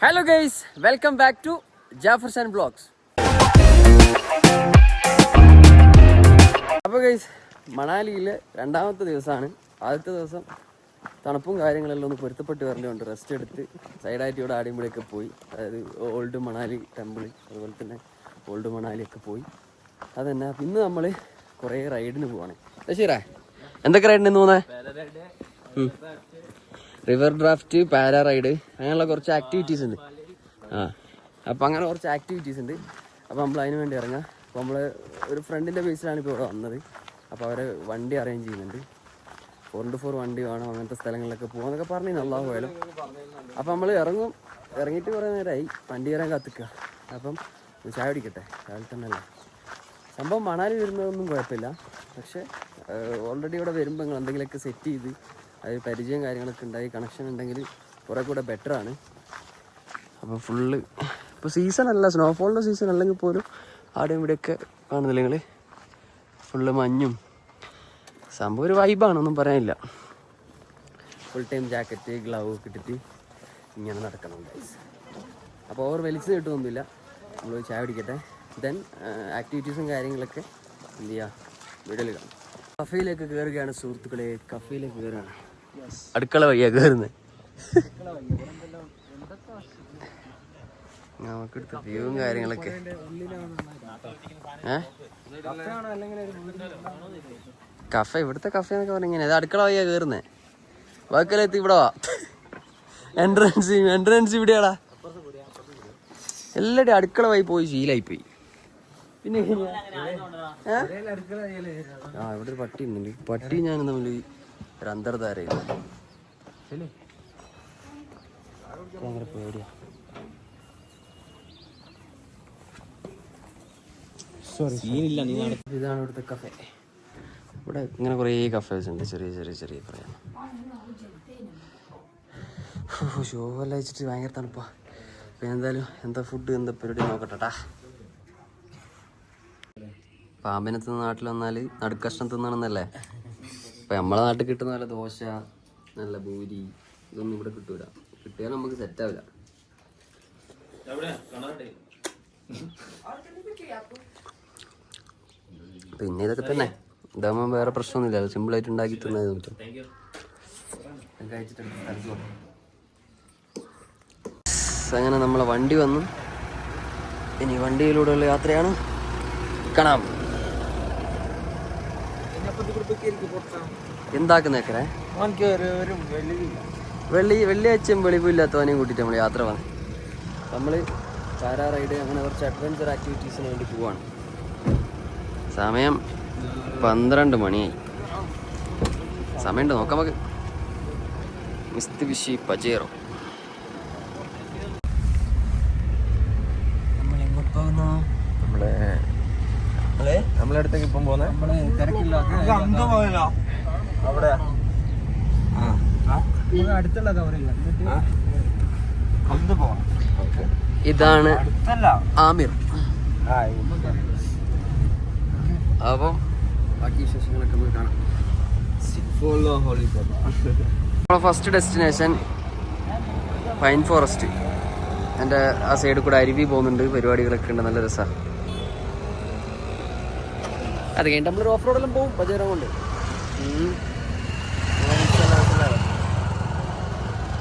Hello guys welcome back to Jafarsan blogs അപ്പോൾ guys മണാലിയിലെ രണ്ടാമത്തെ ദിവസമാണ്. ആദ്യത്തെ ദിവസം തണുപ്പും കാര്യങ്ങളെല്ലാം ഒന്ന് പൊരുത്തപ്പെട്ട് വരേണ്ടതുണ്ട്. റെസ്റ്റ് എടുത്ത് സൈഡായിട്ട് ഇവിടെ ആടിയുമ്പോഴൊക്കെ പോയി. അതായത് ഓൾഡ് മണാലി ടെമ്പിൾ അതുപോലെ തന്നെ ഓൾഡ് മണാലിയൊക്കെ പോയി. അതന്നെ ഇന്ന് നമ്മൾ കുറേ റൈഡിന് പോവാണ്. ശരിയാ? എന്തൊക്കെ റൈഡിന് തോന്നേ റിവർ ഡ്രാഫ്റ്റ് പാരാ റൈഡ് അങ്ങനെയുള്ള കുറച്ച് ആക്ടിവിറ്റീസ് ഉണ്ട്. ആ അപ്പം അങ്ങനെ കുറച്ച് ആക്ടിവിറ്റീസ് ഉണ്ട്. അപ്പോൾ നമ്മൾ അതിന് വേണ്ടി ഇറങ്ങാം. അപ്പോൾ നമ്മൾ ഒരു ഫ്രണ്ടിന്റെ ബേസിലാണ് ഇപ്പോൾ ഇവിടെ വന്നത്. അപ്പോൾ അവരെ വണ്ടി അറേഞ്ച് ചെയ്യുന്നുണ്ട്. ഫോർ ഇന്റു ഫോർ വണ്ടി വേണം അങ്ങനത്തെ സ്ഥലങ്ങളിലൊക്കെ പോകാന്നൊക്കെ പറഞ്ഞു നല്ലതാ പോയാലും. അപ്പം നമ്മൾ ഇറങ്ങും. ഇറങ്ങിയിട്ട് കുറേ നേരമായി വണ്ടി വരാൻ കത്തിക്കുക അപ്പം ചായ പിടിക്കട്ടെ രാവിലെ തന്നെ അല്ലേ? സംഭവം മണാലി വരുന്നതൊന്നും കുഴപ്പമില്ല. പക്ഷേ ഓൾറെഡി ഇവിടെ വരുമ്പോൾ നിങ്ങൾ എന്തെങ്കിലുമൊക്കെ സെറ്റ് ചെയ്ത് അത് പരിചയം കാര്യങ്ങളൊക്കെ ഉണ്ടായി. കണക്ഷൻ ഉണ്ടെങ്കിൽ കുറേ കൂടെ ബെറ്ററാണ് അപ്പോൾ ഫുള്ള് ഇപ്പോൾ സീസൺ അല്ല സ്നോഫോളിന്റെ സീസൺ അല്ലെങ്കിൽ പോലും ആടെയും ഇവിടെയൊക്കെ കാണുന്നില്ല നിങ്ങൾ ഫുള്ള് മഞ്ഞും. സംഭവം ഒരു വൈബാണ് ഒന്നും പറയാനില്ല. ഫുൾ ടൈം ജാക്കറ്റ് ഗ്ലൗ ഒക്കെ ഇട്ടിട്ട് ഇങ്ങനെ നടക്കണം ഗൈസ് അപ്പോൾ ഓവർ വലിച്ചു കിട്ടുമൊന്നുമില്ല നമ്മൾ ചായ പിടിക്കട്ടെ ദെൻ ആക്ടിവിറ്റീസും കാര്യങ്ങളൊക്കെ എന്ത് ചെയ്യുക കാണാം. കഫയിലേക്ക് കയറുകയാണ് സുഹൃത്തുക്കളെ. കഫയിലേക്ക് കയറുകയാണ് അടുക്കള വഴിയാ കയറുന്നത് നമുക്കെടുത്ത വ്യൂവും കാര്യങ്ങളൊക്കെ. കഫ ഇവിടുത്തെ കഫ എന്നൊക്കെ പറഞ്ഞ ഇങ്ങനെ. ഇത് അടുക്കള വഴിയാ കയറുന്നേ ബാക്കിലെത്തി ഇവിടെ വാ. എൻട്രൻസ് എൻട്രൻസ് ഇവിടെയാടാ. എല്ലാവരും അടുക്കള വഴി പോയി ശീലായി പോയി പിന്നെ? ആ ഇവിടെ ഒരു പട്ടി ഉണ്ടല്ലേ പട്ടി ഞാൻ തമ്മിൽ ഒരു അന്തർധാരയില്ല ഭയങ്കര പേടിയാ. ഇതാണ് ഇവിടുത്തെ കഫേ ഇവിടെ ഇങ്ങനെ കുറേ കഫേസ് ഉണ്ട്. ചെറിയ ചെറിയ ചെറിയ പറയാം ഷോ എല്ലാം വെച്ചിട്ട് ഭയങ്കര തണുപ്പാ. പിന്നെ എന്തായാലും എന്താ ഫുഡ് എന്താ പരിപാടി നോക്കട്ടെട്ടാ പാമ്പിനെ തിന്ന നാട്ടിൽ വന്നാൽ നടുക്കഷ്ണം തിന്നണമെന്നല്ലേ? ഇപ്പൊ നമ്മളെ നാട്ടിൽ കിട്ടുന്ന നല്ല ദോശ നല്ല ഭൂരി ഇതൊന്നും ഇവിടെ കിട്ടൂല. കിട്ടിയാൽ നമുക്ക് സെറ്റ് ആവില്ല. പിന്നെ ഇതൊക്കെ തന്നെ. ഇതാകുമ്പോൾ വേറെ പ്രശ്നമൊന്നുമില്ല. സിമ്പിൾ ആയിട്ട് ഉണ്ടാക്കി തിന്നത് നമുക്ക്. അങ്ങനെ നമ്മളെ വണ്ടി വന്നു. ഇനി വണ്ടിയിലൂടെയുള്ള യാത്രയാണ്. കാണാം. എന്താക്കുന്നേക്കറേ വെള്ളി വെള്ളിയാഴ്ചയും വെളിവില്ലാത്തവനെയും കൂട്ടിയിട്ട് നമ്മൾ യാത്ര വന്നു നമ്മൾ പാരാ റൈഡ് അങ്ങനെ കുറച്ച് അഡ്വഞ്ചർ ആക്ടിവിറ്റീസിന് വേണ്ടി പോവാണ്. സമയം പന്ത്രണ്ട് മണിയായി. സമയമുണ്ട് നോക്കാം നമുക്ക്. മിസ്തി വിഷി പജേറോ നമ്മൾ എങ്ങോട്ട് പോകുന്നു നമ്മളെ നമ്മളെ അടുത്തേക്ക് ഇപ്പം പോന്നെ അവിടെ. അടുത്തുള്ള കവറില്ല ഇതാണ് അടുത്തല്ല. ആമിർ. അപ്പം ബാക്കി വിശേഷങ്ങളൊക്കെ നമുക്ക് കാണാം. നമ്മളെ ഫസ്റ്റ് ഡെസ്റ്റിനേഷൻ പൈൻ ഫോറസ്റ്റ് എന്റെ ആ സൈഡിൽ കൂടെ അരുവി പോകുന്നുണ്ട്. പരിപാടികളൊക്കെ ഉണ്ട്. നല്ല രസമാണ് അത് കഴിഞ്ഞിട്ട് നമ്മളൊരു ഓഫ് റോഡെല്ലാം പോകും പജേരം കൊണ്ട്.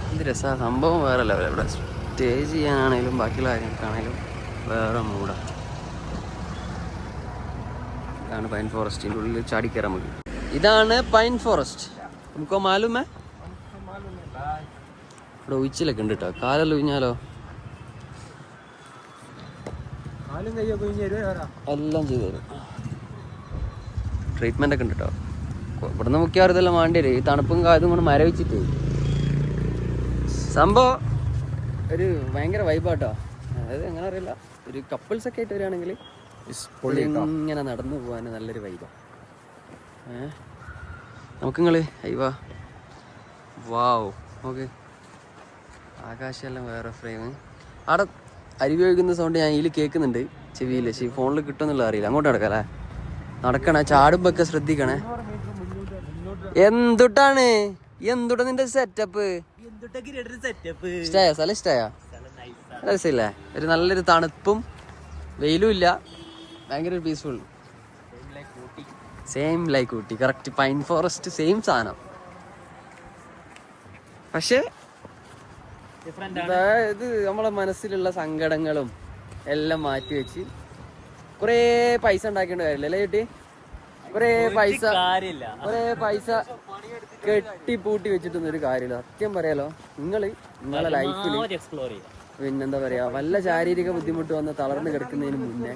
എന്ത് രസമാണ് സംഭവം വേറെ ലെവൽ ഇവിടെ സ്റ്റേ ചെയ്യാനാണേലും ബാക്കിയുള്ള കാര്യങ്ങൾക്കാണേലും വേറെ മൂടാണ് ഇതാണ് പൈൻ ഫോറസ്റ്റിന്റെ ഉള്ളിൽ ചാടിക്കയറാൻ മതി ഇതാണ് പൈൻ ഫോറസ്റ്റ് നമുക്കോ മാലുമേ? ഇവിടെ ഉച്ചിലൊക്കെ ഉണ്ട് കേട്ടോ കാലെല്ലാം ഉഴിഞ്ഞാലോ എല്ലാം ചെയ്തു തരും. ട്രീറ്റ്മെന്റ് ഒക്കെ ഉണ്ട് കേട്ടോ ഇവിടുന്ന് മുഖ്യവാറും ഇതെല്ലാം വേണ്ടി വരും ഈ തണുപ്പും കാതും കൊണ്ട് മരവിച്ചിട്ട് സംഭവം ഒരു ഭയങ്കര വൈബാട്ടോ അതായത് എങ്ങനെ അറിയില്ല ഒരു കപ്പിൾസ് ഒക്കെ ആയിട്ട് വരികയാണെങ്കിൽ ഇങ്ങനെ നടന്നു പോകാൻ നല്ലൊരു വൈബാണ് ഏഹ് നമുക്ക് നിങ്ങൾ അയ്യവാ വാവ്. ഓക്കെ. ആകാശമെല്ലാം വേറെ ഫ്രെയിം അവിടെ അരുവി സൗണ്ട് ഞാൻ ഇതിൽ കേൾക്കുന്നുണ്ട്. ചെവിയിൽ പക്ഷേ ഫോണിൽ കിട്ടുമെന്നുള്ള അറിയില്ല. അങ്ങോട്ട് നടക്കല്ലേ? നടക്കണേ ചാടുമ്പോ ഒക്കെ ശ്രദ്ധിക്കണേ. എന്തുട്ടാണ്? എന്തുട്ടാ നിന്റെ സെറ്റപ്പ് ഇഷ്ടായ? സ്ഥലം ഇഷ്ടായ? രസമില്ലേ? ഒരു നല്ലൊരു തണുപ്പും വെയിലും ഇല്ല. ഭയങ്കര peaceful same like Ooty. Correct pine forest same സാധനം പക്ഷേ ഇത് നമ്മളെ മനസ്സിലുള്ള സങ്കടങ്ങളും എല്ലാം മാറ്റി വെച്ച് കുറേ പൈസ ഉണ്ടാക്കേണ്ട കാര്യമില്ല അല്ലേ ചേട്ടി? കുറേ പൈസ കുറേ പൈസ കെട്ടിപ്പൂട്ടി വെച്ചിട്ടൊന്നും ഒരു കാര്യമില്ല. സത്യം പറയാലോ നിങ്ങൾ നിങ്ങളെ ലൈഫിൽ പിന്നെന്താ പറയാ വല്ല ശാരീരിക ബുദ്ധിമുട്ട് വന്ന് തളർന്ന് കിടക്കുന്നതിന് മുന്നേ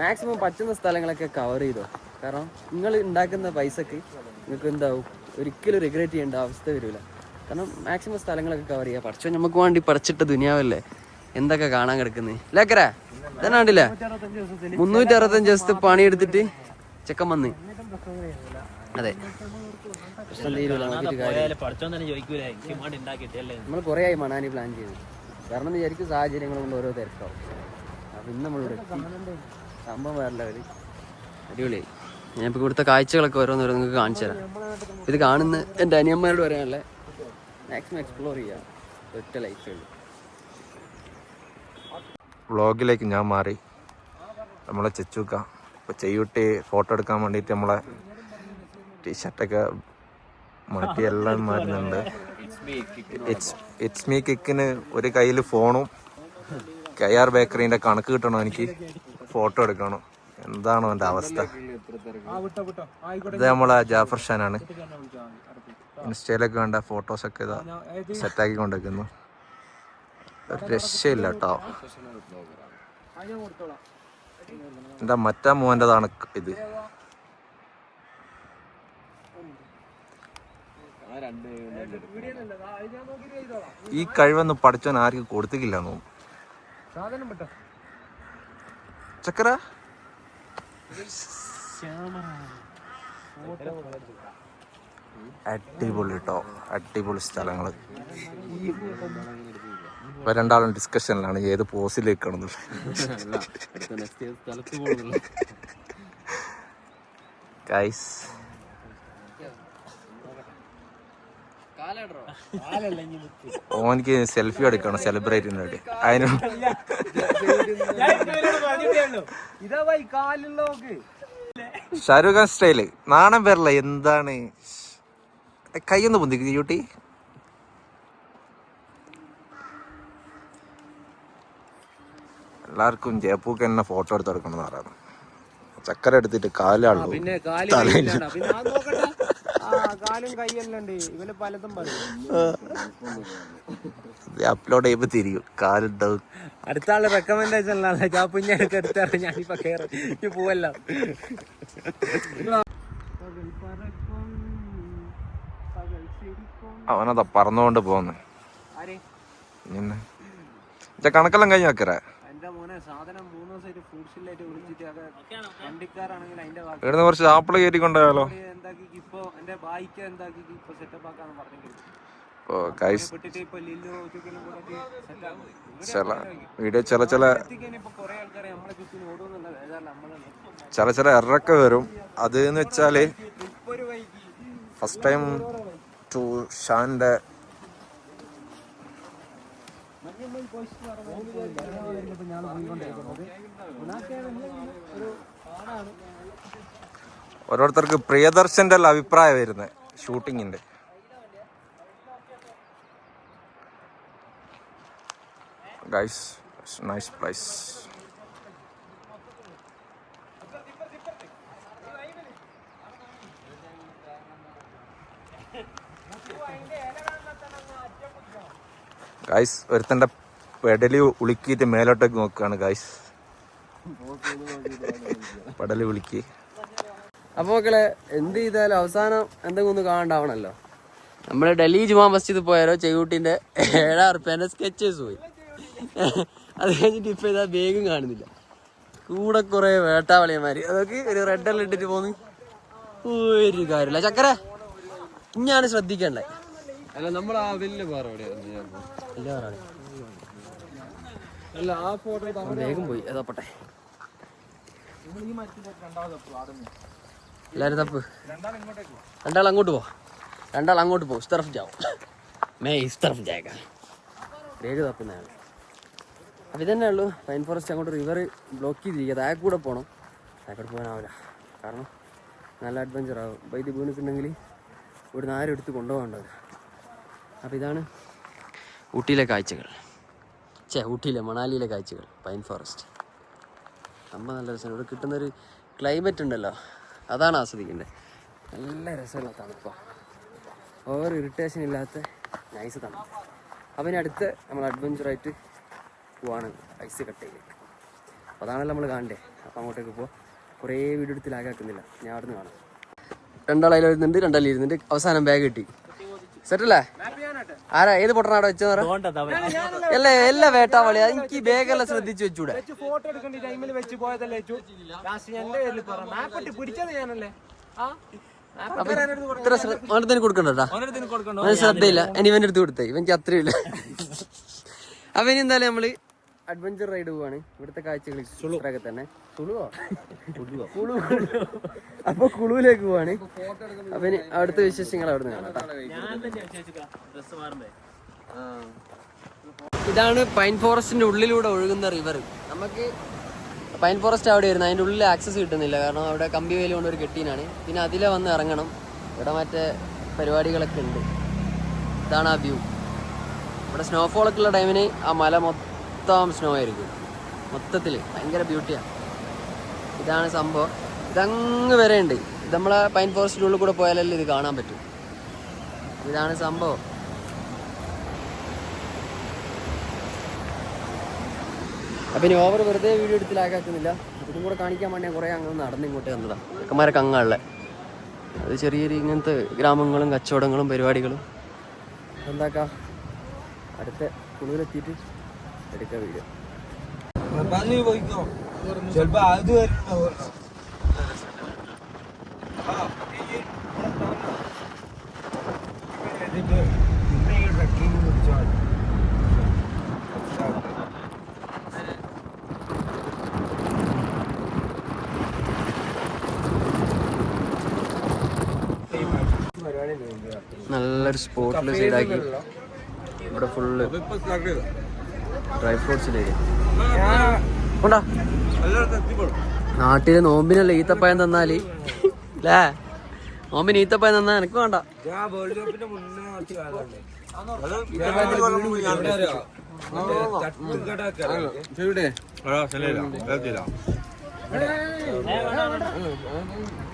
മാക്സിമം പറ്റുന്ന സ്ഥലങ്ങളൊക്കെ കവർ ചെയ്തോ. കാരണം നിങ്ങൾ ഉണ്ടാക്കുന്ന പൈസക്ക് നിങ്ങൾക്ക് എന്താവും? ഒരിക്കലും റിഗ്രറ്റ് ചെയ്യേണ്ട അവസ്ഥ വരില്ല കാരണം മാക്സിമം സ്ഥലങ്ങളൊക്കെ കവർ ചെയ്യുക പഠിച്ചോ നമുക്ക് വേണ്ടി പഠിച്ചിട്ട് ദുനിയാവല്ലേ? എന്തൊക്കെ കാണാൻ കിടക്കുന്നേ? ലേക്കര ഇതന്നെ കണ്ടില്ലേ മുന്നൂറ്റി അറുപത്തഞ്ച് ദിവസത്തെ പണിയെടുത്തിട്ട് ചെക്കൻ വന്ന്. അതെ. നമ്മൾ കുറേ ആയി മണാനി പ്ലാൻ ചെയ്തു. കാരണം വിചാരിക്കും സാഹചര്യങ്ങൾ കൊണ്ട് ഓരോ തിരക്കാവും. അപ്പം ഇന്ന് നമ്മളിവിടെ സംഭവം വേറെ ലെവൽ അടിപൊളിയായി. ഞാനിപ്പോൾ ഇവിടുത്തെ കാഴ്ചകളൊക്കെ ഓരോന്നോരോ നിങ്ങൾക്ക് കാണിച്ചു തരാം. ഇത് കാണുന്ന എന്റെ അനിയന്മാരോട് പറയാനല്ലേ? മാക്സിമം എക്സ്പ്ലോർ ചെയ്യാം. ഒറ്റ ലൈഫേ ഉള്ളൂ. വ്ളോഗിലേക്ക് ഞാൻ മാറി. നമ്മളെ ചെച്ചൂക്ക. ഇപ്പോൾ ചെയ്യൂട്ടി ഫോട്ടോ എടുക്കാൻ വേണ്ടിയിട്ട് നമ്മളെ ടീഷർട്ടൊക്കെ മാറ്റി എല്ലാം മാറ്റുന്നുണ്ട്. ഇറ്റ്സ് മീ കിക്കിന് ഒരു കയ്യിൽ ഫോണും കെ ആർ ബേക്കറിന്റെ കണക്ക് കിട്ടണം എനിക്ക്? ഫോട്ടോ എടുക്കണം. എന്താണോ എന്റെ അവസ്ഥ. ഇത് നമ്മളെ ജാഫർ ഷാനാണ്. ഇൻസ്റ്റയിലൊക്കെ വേണ്ട ഫോട്ടോസൊക്കെ ഇതാ സെറ്റാക്കി കൊണ്ടിരിക്കുന്നു രക്ഷയില്ല കേട്ടോ എന്താ മറ്റാ മോന്റെതാണ് ഇത്? ഈ കഴിവൊന്നും പഠിച്ചവൻ ആർക്കും കൊടുത്തിക്കില്ല ചക്കര? അടിപൊളി കേട്ടോ അടിപൊളി സ്ഥലങ്ങൾ. ഇപ്പൊ രണ്ടാളും ഡിസ്കഷനിലാണ് ഏത് പോസിലേക്ക് ഗൈസ് ഓനിക്ക് സെൽഫി എടുക്കണം സെലിബ്രേറ്റിന് വേണ്ടി. അതിന് ഷാരൂഖ് ഖാൻ സ്റ്റൈൽ നാണം വരില്ല എന്താണ്? കൈ ഒന്ന് പൊന്തിക്കുന്നു യൂട്ടി. എല്ലാവർക്കും ജയപ്പൂക്ക് തന്നെ ഫോട്ടോ എടുത്ത് കൊടുക്കണം എന്ന് പറയുന്നത് ചക്കര എടുത്തിട്ട് കാലാളു തലയിൽ. അപ്ലോഡ് ചെയ്യുമ്പോ തിരിയും. കാലുണ്ടാവും അടുത്ത ആൾ റെക്കമെൻഡേഷൻ ഞാനിപ്പോ പോവല്ലോ. അവനതാ പറന്നുകൊണ്ട് പോന്നെ കണക്കെല്ലാം കഴിഞ്ഞ വെക്കറ? എന്റെ മോനെ സാധനം മൂന്ന് ദിവസമായിട്ട് ഫ്രൂട്ട്സിലായിട്ട് വിളിച്ചിട്ട് അത് വണ്ടിക്കാരാണെങ്കിൽ അതിന്റെ ഇവിടുന്ന് കുറച്ച് ആപ്പിൾ കയറ്റിക്കൊണ്ടായാലോ എന്താക്കി ഇപ്പൊ എന്റെ ബായിക്ക് എന്താക്കി ഇപ്പൊ സെറ്റപ്പ് ആക്കാന്ന് ഇപ്പൊ ലില്ലു ചില വീഡിയോ ചില ചില ചില ചില എറൊക്കെ വരും. അത് എന്ന് വെച്ചാൽ ഫസ്റ്റ് ടൈം ടു ഒരു ഞാൻ ഓരോരുത്തർക്ക് പ്രിയദർശന്റെ അല്ല അഭിപ്രായം വരുന്നത് ഷൂട്ടിങ്ങിന്റെ ഗൈസ് നൈസ് ഗൈസ് ഒരുത്തന്റെ പെടലി ഉളുക്കിയിട്ട് മേലോട്ടേക്ക് നോക്കുകയാണ് ഗായ്സ് പെടലി ഉളുക്കി. അപ്പോൾ മക്കളെ എന്ത് ചെയ്താലും അവസാനം എന്തെങ്കിലും ഒന്ന് കാണണ്ടാവണല്ലോ. നമ്മൾ ഡൽഹി ജുമാ മസ്ജിദ് പോയാലോ ചെയ്യൂട്ടിന്റെ ഏഴായിരം റുപ്യേന്റെ സ്കെച്ചേഴ്സ് പോയി. അത് കഴിഞ്ഞിട്ട് ഇപ്പൊ ഇതാ ബേഗും കാണുന്നില്ല. കൂടെ കുറെ വേട്ടാവളിയന്മാര്. അതൊക്കെ ഒരു റെഡ് എല്ലാം ഇട്ടിട്ട് പോന്ന്. ഒരു കാര്യമില്ല. ചക്കര ഇഞ്ഞാണ് ശ്രദ്ധിക്കണ്ടേ? അല്ല നമ്മൾ ആ വലിയ പാറ എല്ലാ പറയാണ് അല്ല ആ ഫോട്ടോ വേഗം പോയി. അതപ്പട്ടെ എല്ലാവരും തപ്പ്. രണ്ടാൾ അങ്ങോട്ട് പോ. രണ്ടാൾ അങ്ങോട്ട് പോ. ഇസ്തറഫ് ജാവും. മേ ഇസ്തറഫ് ജായക വേഗ തപ്പുന്നയാൾ. അപ്പം ഇതന്നെ ഉള്ളൂ. പൈൻ ഫോറസ്റ്റ് അങ്ങോട്ട് റിവർ ബ്ലോക്ക് ചെയ്തിരിക്കുക. കൂടെ പോകണം താഴെ പോകാനാവില്ല. കാരണം നല്ല അഡ്വഞ്ചർ ആകും അപ്പോൾ ഇത് വീണിട്ടുണ്ടെങ്കിൽ ഇവിടുന്ന് ആരും എടുത്ത് കൊണ്ടുപോകേണ്ടത് അപ്പോൾ ഇതാണ് ഊട്ടിയിലെ കാഴ്ചകൾ. ചേ ഊട്ടിയിലെ മണാലിയിലെ കാഴ്ചകൾ പൈൻ ഫോറസ്റ്റ് അമ്മ നല്ല രസമാണ്. ഇവിടെ കിട്ടുന്നൊരു ക്ലൈമറ്റ് ഉണ്ടല്ലോ അതാണ് ആസ്വദിക്കേണ്ടത് നല്ല രസമുള്ള തണുപ്പാണ് ഓവർ ഇറിറ്റേഷൻ ഇല്ലാത്ത നൈസ് തണുപ്പ്. അപ്പം അടുത്ത് നമ്മൾ അഡ്വഞ്ചറായിട്ട് പോവാണ് ഐസ് കട്ടയിലേക്ക്. അപ്പോൾ അതാണല്ലോ നമ്മൾ കാണണ്ടേ. അപ്പോൾ അങ്ങോട്ടേക്ക് പോവാം. കുറേ വീഡിയോ എടുത്ത് ലാഗാക്കുന്നില്ല ഞാൻ അവിടെ നിന്ന് കാണാം രണ്ടാളതിൽ വരുന്നുണ്ട് രണ്ടാളിൽ ഇരുന്നുണ്ട് അവസാനം ബാഗ് കിട്ടി. സെറ്റല്ലേ ആരാ? ഏത് പൊട്ടനാടോ വെച്ചെന്ന് അല്ല എല്ലാ വേട്ടാവളി എനിക്ക് ഈ ശ്രദ്ധിച്ചു ശ്രദ്ധിച്ച് വെച്ചൂടെ? ഫോട്ടോ എടുക്കേണ്ട ടൈമിൽ വെച്ച് പോയതല്ലേ പിടിച്ചത് ഞാനല്ലേ? ഇത്ര അവന് ശ്രദ്ധയില്ല. ഇനി ഇവന്റെ അടുത്ത് കൊടുത്തേ. ഇവനിക്ക് അത്രയും ഇല്ല അപ്പൊ ഇനി എന്തായാലും നമ്മൾ അഡ്വഞ്ചർ റൈഡ് പോവാണ്. ഇവിടുത്തെ കാഴ്ചകൾ ഇത്രയൊക്കെ തന്നെ. കുളു. അപ്പൊ കുളുവിലേക്ക് പോവാണ്. അപ്പൊ ഇനി അവിടുത്തെ വിശേഷങ്ങൾ അവിടെ നിന്ന് ഇതാണ് പൈൻ ഫോറസ്റ്റിന്റെ ഉള്ളിലൂടെ ഒഴുകുന്ന റിവർ നമുക്ക് പൈൻ ഫോറസ്റ്റ് അവിടെ വരുന്നത് അതിന്റെ ഉള്ളിൽ ആക്സസ് കിട്ടുന്നില്ല. കാരണം അവിടെ കമ്പി വേലി കൊണ്ട് ഒരു കെട്ടീനാണ്. പിന്നെ അതിലെ വന്ന് ഇറങ്ങണം. ഇവിടെ മറ്റേ പരിപാടികളൊക്കെ ഉണ്ട്. ഇതാണ് ആ വ്യൂ ഇവിടെ സ്നോഫോളൊക്കെ ഉള്ള ടൈമിന് ആ മല മൊത്തം സ്നോ ആയിരിക്കും മൊത്തത്തിൽ ഭയങ്കര ബ്യൂട്ടിയാണ് ഇതാണ് സംഭവം. ഇതങ്ങ് വരെ ഉണ്ട് നമ്മളെ പൈൻ ഫോറസ്റ്റിന്റെ ഉള്ളിൽ കൂടെ പോയാലല്ലേ ഇത് കാണാൻ പറ്റും. ഇതാണ് സംഭവം. അപ്പം ഇനി ഓവർ വെറുതെ വീഡിയോ എടുത്ത് ലാഗാക്കുന്നില്ല ഇതും കൂടെ കാണിക്കാൻ വേണ്ടി കുറേ അങ്ങ് നടന്ന് ഇങ്ങോട്ട് വന്നതാണ് ചെക്കന്മാരൊക്കെ അങ്ങാളെ അത് ചെറിയ ചെറിയ ഇങ്ങനത്തെ ഗ്രാമങ്ങളും കച്ചവടങ്ങളും പരിപാടികളും. എന്താക്കാം അടുത്ത കുളിയിലെത്തിയിട്ട് എടുക്കാം വീഡിയോ പോയിക്കോ. ചെലപ്പോ അത് വരുന്നുണ്ടാവും ട്രക്കിങ് പിടിച്ചാൽ നല്ലൊരു സ്പോട്ടിൽ സൈഡാക്കി ഇവിടെ ഫുള്ള് ഡ്രൈ ഫ്രൂട്ട്സിലേക്ക് കൊണ്ടാ നാട്ടിൽ നോമ്പിനല്ല ഈത്തപ്പഴം തന്നാൽ? അല്ലേ നോമ്പിന് ഈത്തപ്പഴം തന്നാ എനിക്ക് വേണ്ട.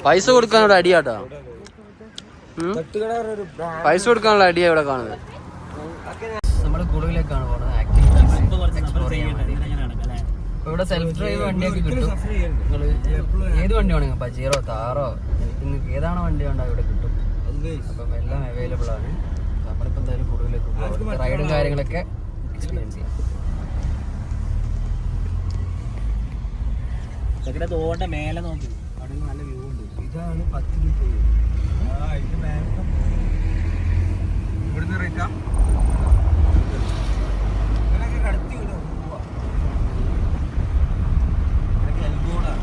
പൈസ കൊടുക്കാനുള്ള അടിയാട്ടോ. ഉം? പൈസ കൊടുക്കാനുള്ള അടിയാ ഇവിടെ കാണുന്നത്. നമ്മൾ കൂടുതലേക്കാണ് പോകുന്നത് ആക്ടിവിറ്റീസ് എക്സ്പ്ലോർ ചെയ്യാൻ വേണ്ടി. ഇവിടെ സെൽഫ് ഡ്രൈവ് വണ്ടിയൊക്കെ കിട്ടും. നിങ്ങൾ ഏത് വണ്ടി. വേണമെങ്കിൽ പജീറോ താറോ നിങ്ങൾക്ക് ഏതാണ് വണ്ടി വേണ്ട ഇവിടെ കിട്ടും? അപ്പം എല്ലാം അവൈലബിൾ ആണ്. നമ്മളിപ്പോൾ എന്തായാലും കുളുവിലേക്ക് പോകും റൈഡും കാര്യങ്ങളൊക്കെ എക്സ്പീരിയൻസ് ചെയ്യാം. തോണ്ട മേലെ നോക്കി. അവിടെ നല്ല വ്യൂ ഉണ്ട്. ഇതാണ് പത്ത് രൂപ ഇവിടുന്ന് റേറ്റാ ഇവനൊക്കെ കടത്തി വിടും പോവാ ഇവനൊക്കെ എൽബോർഡാണ്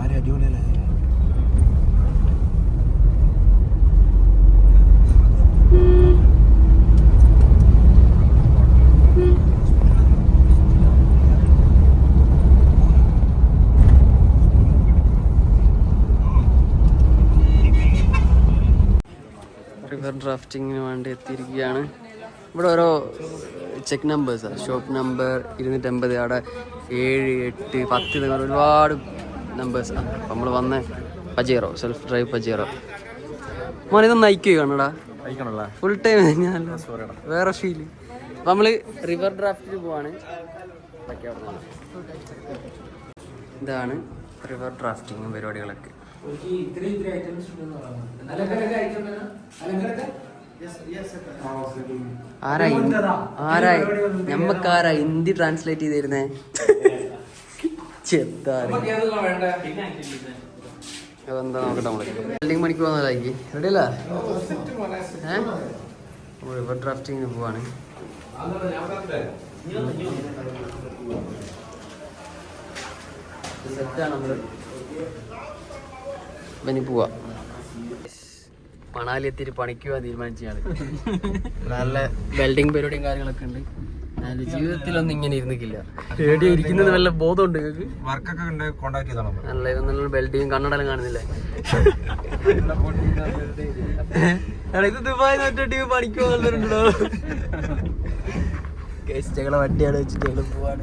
ആരും അടിപൊളിയല്ലേ റിവർ ഡ്രാഫ്റ്റിങ്ങിന് വേണ്ടി എത്തിയിരിക്കുകയാണ്. ഇവിടെ ഓരോ ചെക്ക് നമ്പേഴ്സാണ് ഷോപ്പ് നമ്പർ ഇരുന്നൂറ്റമ്പത് അവിടെ ഏഴ് എട്ട് പത്ത് ഇതൊക്കെ ഒരുപാട് നമ്പേഴ്സാണ് നമ്മൾ വന്ന പജീറോ സെൽഫ് ഡ്രൈവ് പജീറോ. മോനെ ഇതൊന്ന് അയക്കുക കാണടാ ഫുൾ ടൈം തന്നെയല്ല വേറെ ഫീൽ അപ്പം നമ്മൾ റിവർ ഡ്രാഫ്റ്റിന് പോവാണ്. ഇതാണ് റിവർ ഡ്രാഫ്റ്റിങ്ങും പരിപാടികളൊക്കെ. ആരാ ഞമ്മക്കാരാ ഹിന്ദി ട്രാൻസ്ലേറ്റ് ചെയ്തിരുന്നേ? ചെത്താറ് അതെന്താ നോക്കട്ടെ നമ്മൾ. മണിക്ക് റെഡി അല്ല? ഏഹ് റിവർ ഡ്രാഫ്റ്റിങ്ങിന് പോവാണ്. സെറ്റാണ് നമ്മൾ. ഇനി പോവാ. മണാലി എത്തിയിട്ട് പണിക്ക് പോകാൻ തീരുമാനിച്ചാണ് നല്ല വെൽഡിങ് പരിപാടിയും കാര്യങ്ങളൊക്കെ ഉണ്ട്. ഞാൻ ജീവിതത്തിലൊന്നും ഇങ്ങനെ ഇരുന്നില്ല റേഡിയോ ഇരിക്കുന്നത് നല്ല ബോധമുണ്ട് വർക്കൊക്കെ നല്ല നല്ല ബെൽറ്റിയും കണ്ണടലും കാണുന്നില്ലേ? ഇത് ദുബായ് ഒറ്റ ടീം പണിക്ക് പോകുന്നുണ്ടോ ഞങ്ങളെ വണ്ടിയാണ് വെച്ചിട്ട് ഞങ്ങൾ പോവാണ്.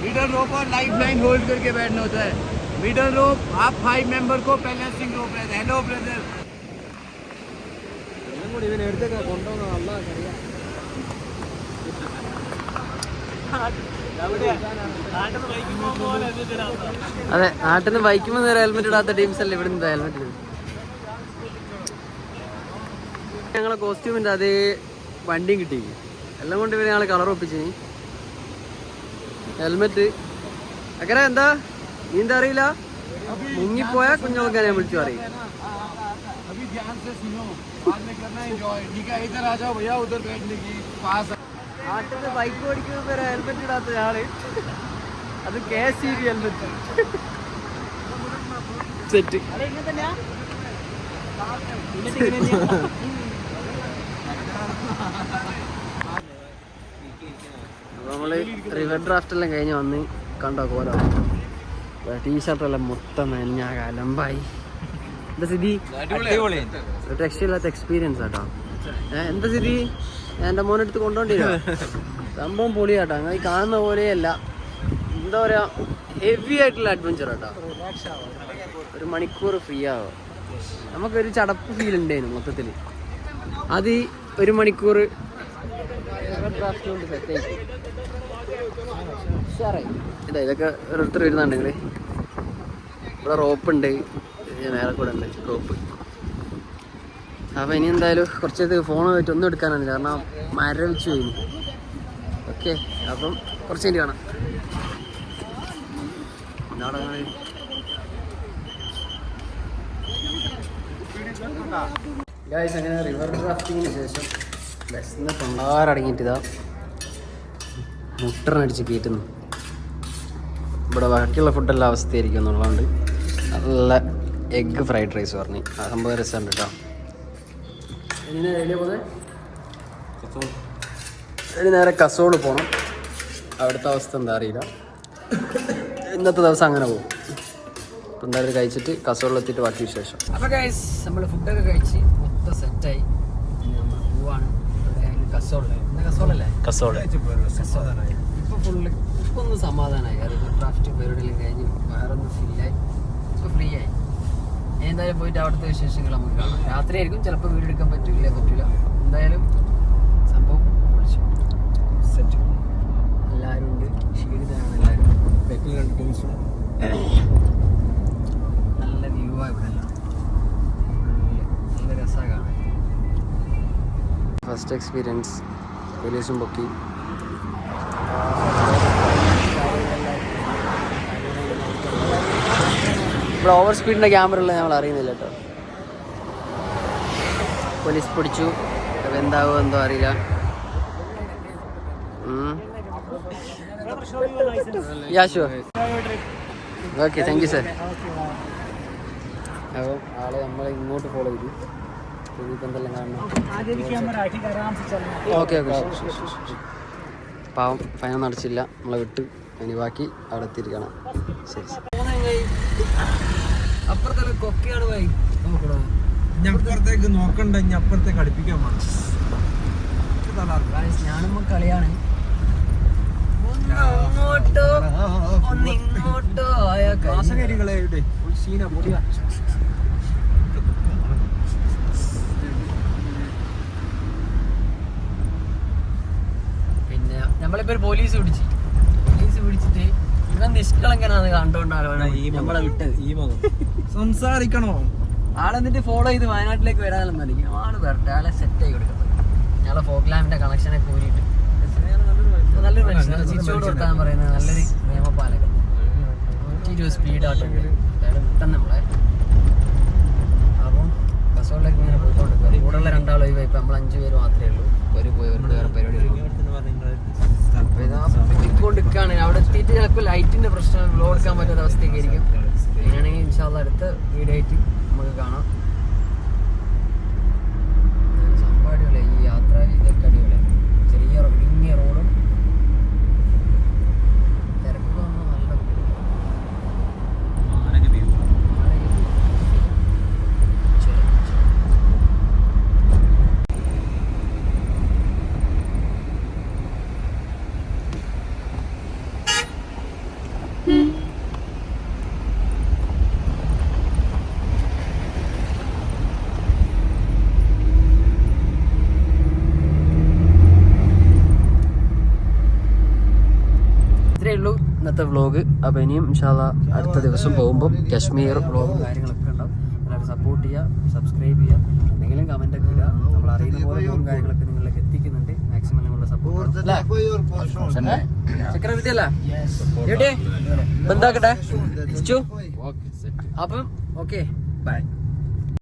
मिडल रोप और लाइफ लाइन होल्ड करके बैठना होता है मिडल रोप आप फाइव मेंबर को बैलेंसिंग रोप रहता है हेलो ब्रदर അതെ നാട്ടിൽ നിന്ന് ബൈക്കുമ്പോൾ നേരെ ഹെൽമെറ്റ് ഇടാത്ത ടീംസ് അല്ലേ ഇവിടെ നിന്ന് ഹെൽമെറ്റ് ഇടുന്നത് ഞങ്ങളെ കോസ്റ്റ്യൂമിന്റെ അതേ വണ്ടിയും കിട്ടി എല്ലാം കൊണ്ട് ഇവര് ഞങ്ങളെ കളർ ഒപ്പിച്ച് ഹെൽമെറ്റ് അങ്ങനെ എന്താ? നീന്ത അറിയില്ല? മുങ്ങിപ്പോയാ കുഞ്ഞുങ്ങൾക്ക് ഞാൻ വിളിച്ചു പറയും. ബൈക്ക് ഓടിക്കുന്ന ഹെൽമെറ്റ് ഇടാത്ത ആൾ അത് K C B helmet set തന്നെയാ? നമ്മൾ റിവർ ഡ്രാഫ്റ്റ് എല്ലാം കഴിഞ്ഞ് വന്ന് കണ്ടോ കോലോ ടീഷർട്ടെല്ലാം മൊത്തം നനഞ്ഞ കലമ്പായി എന്താ സ്ഥിതി? ഒരു രക്ഷയില്ലാത്ത എക്സ്പീരിയൻസ് ആട്ടോ. എന്താ സ്ഥിതി? എന്റെ മോനെടുത്ത് കൊണ്ടോണ്ടിരുന്നോ സംഭവം പൊളിയാട്ടോ. അങ്ങനെ കാണുന്ന പോലെയല്ല. എന്താ പറയാ ഹെവി ആയിട്ടുള്ള അഡ്വഞ്ചർ ആട്ടോ. ഒരു മണിക്കൂർ ഫ്രീ ആവുക നമുക്കൊരു ചടപ്പ് ഫീൽ ഉണ്ടായിരുന്നു മൊത്തത്തിൽ അത് ഒരു മണിക്കൂർ ഡ്രാഫ്റ്റ് കൊണ്ട് സെറ്റ് ആയി. ഇതാ ഇതൊക്കെ ഓരോരുത്തർ വരുന്നുണ്ടെങ്കിൽ ഇവിടെ റോപ്പ് ഉണ്ട് നേരെ കൂടെ ഉണ്ട് റോപ്പ്. അപ്പോൾ ഇനി എന്തായാലും കുറച്ച് ഫോൺ പോയിട്ട് ഒന്നും എടുക്കാനാണ് കാരണം മരവിച്ച് കഴിഞ്ഞു ഓക്കെ അപ്പം കുറച്ച് കഴിഞ്ഞ് കാണാം. എന്താണ് ഗായ്സ് അങ്ങനെ റിവർ ഡ്രാഫ്റ്റിങ്ങിന് ശേഷം ബസ്സിന്ന് തൊണ്ടാരടങ്ങിയിട്ടിതാ മുട്ടറിനടിച്ച് കയറ്റുന്നു ഇവിടെ ബാക്കിയുള്ള ഫുഡെല്ലാം അവസ്ഥയായിരിക്കും എന്നുള്ളതുകൊണ്ട് നല്ല എഗ്ഗ് ഫ്രൈഡ് റൈസ് പറഞ്ഞു. ആ സംഭവം രസമുണ്ട് കേട്ടോ. ഇനി നേരെ കസോൾ പോകണം അവിടുത്തെ അവസ്ഥ എന്താ അറിയില്ല. ഇന്നത്തെ ദിവസം അങ്ങനെ പോകും. അപ്പം എന്തായാലും കഴിച്ചിട്ട് കസോളിലെത്തിയിട്ട് ബാക്കി വിശേഷം. അപ്പോൾ കഴിച്ച് നമ്മൾ ഫുഡൊക്കെ കഴിച്ച് മൊത്തം സെറ്റായി പോവാണ്. കസോൾ കസോളല്ലേ? കസോൾ. ഇപ്പോൾ ഫുള്ള് ഇപ്പൊ ഒന്ന് സമാധാനമായി റിവർ ഡ്രാഫ്റ്റ് പരിപാടിയെല്ലാം കഴിഞ്ഞ് വേറെ ഒന്ന് ഫില്ലായി ഇപ്പൊ ഫ്രീ ആയി. എന്തായാലും പോയിട്ട് അവിടുത്തെ വിശേഷങ്ങൾ നമുക്ക് കാണാം. രാത്രി ആയിരിക്കും ചിലപ്പോൾ വീട് എടുക്കാൻ പറ്റില്ല പറ്റില്ല എന്തായാലും സംഭവം പൊളിച്ചു. സെറ്റ്. എല്ലാവരും ഉണ്ട്. ക്ഷീണിതരാണ് എല്ലാവരും. നല്ല വ്യൂ ആ ഇവിടെ. എല്ലാം. നല്ല രസമാണ് കാണാൻ. ഫസ്റ്റ് എക്സ്പീരിയൻസ് പോലീസും പൊക്കി. ഇവിടെ ഓവർ സ്പീഡിന്റെ ക്യാമറ ഉള്ളത് നമ്മൾ അറിയുന്നില്ല കേട്ടോ. പോലീസ് പിടിച്ചു. എന്താവോ എന്തോ അറിയില്ല. ഓക്കെ താങ്ക് യു സർ അപ്പോൾ ആളെ നമ്മൾ ഇങ്ങോട്ട് ഫോളോ ചെയ്തു. ഓക്കെ ഓക്കെ പാവം ഫൈൻ അടച്ചില്ല നമ്മളെ വിട്ട്. ഇനി ബാക്കി അവിടെ എത്തിയിരിക്കണം. ശരി ശരി. അപ്പുറത്തെ കൊക്കയാണ് പോയി. നോക്കണോ? അപ്പുറത്തേക്ക് നോക്കണ്ട ഇനി അപ്പുറത്തേക്ക് അടുപ്പിക്കാൻ വേണം ഞാനുമ്പോ കളിയാണ്. പിന്നെ നമ്മളിപ്പോ ഒരു പോലീസ് പിടിച്ചു. പോലീസ് പിടിച്ചിട്ട് ഇവൻ നിഷ്കളങ്കനാണ് കണ്ടോണ്ടാണ് നമ്മളെ വിട്ടത്. ഈ മുഖം. സംസാരിക്കണോ? ആളെന്നിട്ട് ഫോളോ ചെയ്ത് വയനാട്ടിലേക്ക് വരാനും മതി ആൾ വരട്ടെ ആളെ സെറ്റ് ആയി കൊടുക്കുന്നത് ഞങ്ങളെ ഫോക്ലാമിന്റെ കണക്ഷനെ കൂടിയിട്ട് നല്ലൊരു മനുഷ്യൻ ചിരിച്ചോട് കൊടുത്താൻ പറയുന്നത് നല്ലൊരു നിയമപാലകൻ. നൂറ്റി ഇരുപത് സ്പീഡായിട്ടുണ്ട് എന്തായാലും വിട്ടെന്ന് നമ്മളെ അപ്പം ബസ്സുകളിലേക്ക് ഇങ്ങനെ പോയിക്കൊണ്ടിരിക്കുക. കൂടെയുള്ള രണ്ടാൾ ഒഴിവായി. ഇപ്പം നമ്മൾ അഞ്ച് പേര് മാത്രമേ ഉള്ളൂ. ഒരു പോയി ഒരു വേറെ പരിപാടി എത്തിക്കൊണ്ടിരിക്കുകയാണ് അവിടെ എത്തിയിട്ട് ചിലപ്പോൾ ലൈറ്റിന്റെ പ്രശ്നം ബ്ലോ എടുക്കാൻ പറ്റാത്ത അവസ്ഥയൊക്കെ ആയിരിക്കും. അങ്ങനെയാണെങ്കിൽ ഇൻഷാല്ല അടുത്ത വീഡിയോ ആയിട്ട് നമുക്ക് കാണാം സംഭവം. ഈ യാത്ര ഇതൊക്കെ അടിപൊളിയാണ് ചെറിയ റോ- ഇടുങ്ങിയ റോഡും തിരക്കൊക്കെ വന്നാൽ നല്ല ചെറിയ ഇത്രയേ ഉള്ളൂ ഇന്നത്തെ വ്ളോഗ് അപ്പോൾ ഇനിയും ഇൻഷാല്ല അടുത്ത ദിവസം പോകുമ്പോൾ കാശ്മീർ വ്ളോഗും കാര്യങ്ങളൊക്കെ ഉണ്ടാവും. എല്ലാവരും സപ്പോർട്ട് ചെയ്യുക സബ്സ്ക്രൈബ് ചെയ്യുക എന്തെങ്കിലും കമന്റ് ഒക്കെ ഇടുക. നമ്മൾ അറിയുന്ന പോലെ വ്ളോഗും കാര്യങ്ങളൊക്കെ നിങ്ങളിലേക്ക് എത്തിക്കുന്നുണ്ട്. മാക്സിമം നിങ്ങളുടെ സപ്പോർട്ട് എന്താക്കട്ടെ? അപ്പം ഓക്കെ ബൈ